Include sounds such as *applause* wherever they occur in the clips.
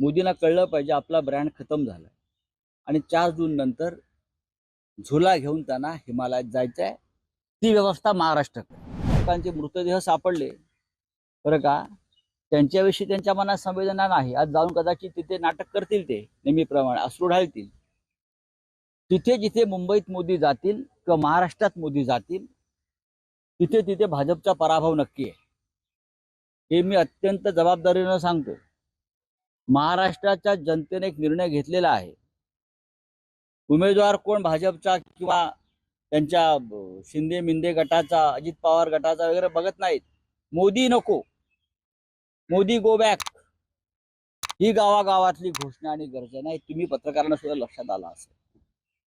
मोदींना कळलं पाहिजे आपला ब्रँड खतम झाला आणि चार जून नंतर झुला घेऊन त्यांना हिमालयात जायचं आहे ती व्यवस्था महाराष्ट्र लोकांचे मृतदेह सापडले. बरं का? त्यांच्याविषयी त्यांच्या मनात संवेदना नाही. आज जाऊन कदाचित तिथे नाटक करतील ते नेहमीप्रमाणे अश्रू ढाळतील तिथे जिथे मुंबईत मोदी जातील किंवा महाराष्ट्रात मोदी जातील तिथे तिथे भाजपचा पराभव नक्की आहे. हे मी अत्यंत जबाबदारीनं सांगतो महाराष्ट्राच्या जनतेने एक निर्णय घेतलेला आहे. उमेदवार कोण? भाजपचा किंवा त्यांच्या शिंदे मिंदे गटाचा अजित पवार गटाचा वगैरे बघत नाहीत. मोदी नको. मोदी गो बॅक ही गावागावातली घोषणा आणि गर्जना आहे तुम्ही पत्रकारांना सुद्धा लक्षात आला असेल.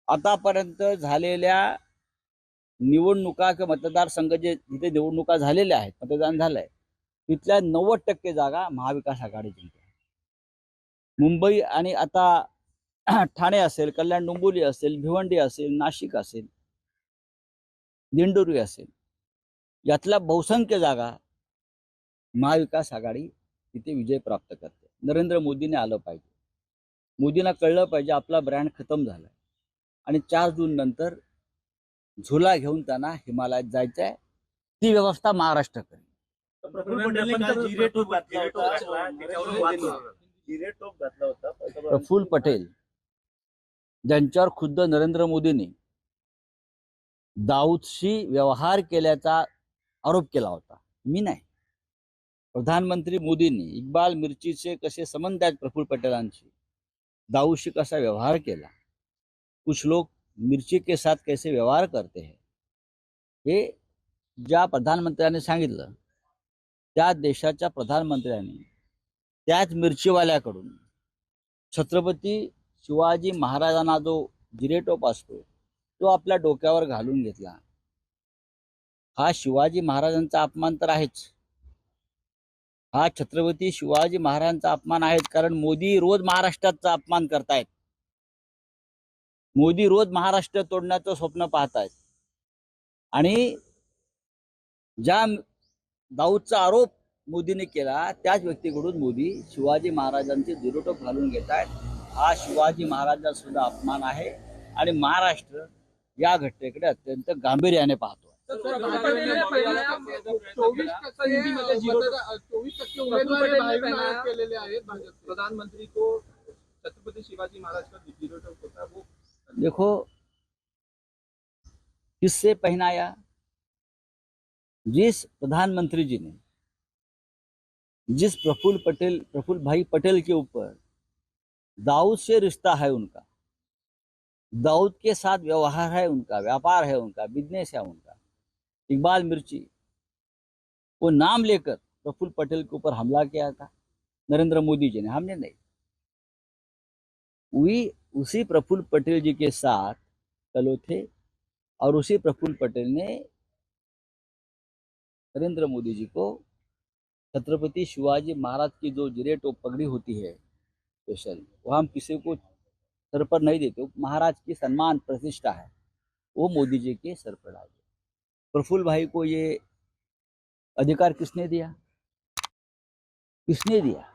आतापर्यंत झालेल्या निवडणुका किंवा मतदारसंघ जे जिथे निवडणुका झालेल्या आहेत मतदान झालंय तिथल्या नव्वद टक्के जागा महाविकास आघाडी जिंकते मुंबई आणि आता *clears throat* ठाणे असेल कल्याण डोंबिवली असेल भिवंडी असेल नाशिक असेल दिंडोरी असेल यातल्या बहुसंख्य जागा महाविकास आघाडी तिथे विजय प्राप्त करते. नरेंद्र मोदीने आलं पाहिजे. मोदींना कळलं पाहिजे आपला ब्रँड खतम झाला आणि चार जून नंतर झुला घेऊन त्यांना हिमालयात जायचं आहे ती व्यवस्था महाराष्ट्र करेल. प्रफुल्ल घातला होता पटेल. ज्यांच्यावर खुद्द नरेंद्र मोदींनी दाऊदशी व्यवहार केल्याचा आरोप केला होता. मी नाही. प्रधानमंत्री मोदींनी इक्बाल मिर्चीचे कसे संबंध आहेत प्रफुल्ल पटेलांशी? दाऊदशी कसा व्यवहार केला? कुछ लोग मिर्ची के साथ कैसे व्यवहार करते हैं? हे ज्या प्रधानमंत्र्यांनी सांगितलं त्या देशाच्या प्रधानमंत्र्यांनी त्याच मिरचीवाल्याकडून. छत्रपती शिवाजी महाराजांना जो जिरेटोप असतो तो आपल्या डोक्यावर घालून घेतला. हा शिवाजी महाराजांचा अपमान तर आहेच. हा छत्रपती शिवाजी महाराजांचा अपमान आहेच कारण मोदी रोज महाराष्ट्राचा अपमान करतायत. मोदी रोज महाराष्ट्र तोडण्याचं स्वप्न पाहतायत. आणि ज्या दाऊदचा आरोप मोदीने केला त्याच व्यक्तीकडून मोदी शिवाजी महाराजांचे दुरोटोप घालून घेत आहेत. हा शिवाजी महाराजांचा सुद्धा अपमान आहे आणि महाराष्ट्र या घटनेकडे अत्यंत गांभीर्याने पाहतो. प्रधानमंत्री को छत्रपति शिवाजी महाराज का होता वो. देखो किससे पहनाया? जिस प्रधानमंत्री जी ने। जिस प्रफुल्ल पटेल, प्रफुल्ल भाई पटेल के ऊपर दाऊद से रिश्ता है उनका। दाऊद के साथ व्यवहार है उनका, व्यापार है उनका बिज़नेस है उनका। इकबाल मिर्ची वो नाम लेकर प्रफुल्ल पटेल के ऊपर हमला किया था, नरेंद्र मोदी जी ने, हमने नहीं। वी, उसी प्रफुल्ल पटेल जी के साथ कलो थे और उसी प्रफुल्ल पटेल ने नरेंद्र मोदी जी को छत्रपति शिवाजी महाराज की जो जिरे टोप पगड़ी होती है स्पेशल वो हम किसी को सर पर नहीं देते महाराज की सम्मान प्रतिष्ठा है, वो मोदी जी के सर पर डाल प्रफुल्ल भाई को ये अधिकार किसने दिया? किसने दिया?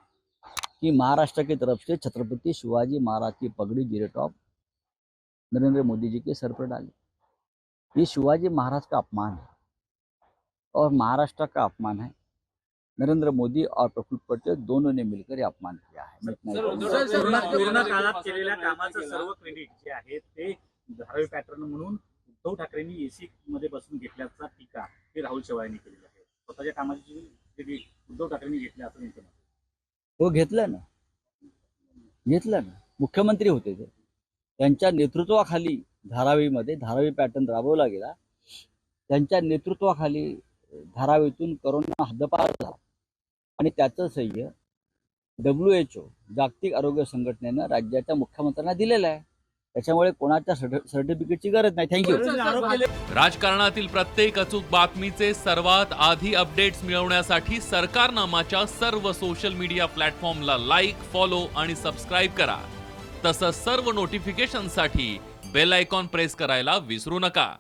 कि महाराष्ट्र की तरफ़ से छत्रपति शिवाजी महाराज की पगड़ी जिरे टॉप नरेंद्र मोदी जी के सर पर डाली। ये शिवाजी महाराज का अपमान है और महाराष्ट्र का अपमान है। नरेंद्र मोदी और प्रफुल्ल पटेल दोनों ने मिलकर अपमान किया है। सर्व क्रेडिट जे आहे ते धारावी पॅटर्न म्हणून उद्धव ठाकरेंनी एसी मध्ये बसून घेतल्याचा टीका हे राहुल शेवाळ्यांनी केलेली आहे. स्वतःच्या कामाची क्रेडिट उद्धव ठाकरेंनी घेतले असं त्यांचं. हो घेतलं ना. घेतलं ना. मुख्यमंत्री होते ते. त्यांच्या नेतृत्वाखाली धारावीमध्ये धारावी पॅटर्न राबवला गेला. त्यांच्या नेतृत्वाखाली धारावीतून करोना हद्दपार झाला. आणि त्याचं सह्य डब्ल्यू एच ओ जागतिक आरोग्य संघटनेनं राज्याच्या मुख्यमंत्र्यांना दिलेलं आहे. त्याच्यामुळे कोणाच्या सर्टिफिकेटची गरज नाही. थँक्यू राजकारणातील प्रत्येक अचूक बातमीचे सर्वात आधी अपडेट्स मिळवण्यासाठी सरकारनामाच्या सर्व सोशल मीडिया प्लॅटफॉर्मला लाईक फॉलो आणि सबस्क्राईब करा. तसंच सर्व नोटिफिकेशनसाठी बेल आयकॉन प्रेस करायला विसरू नका.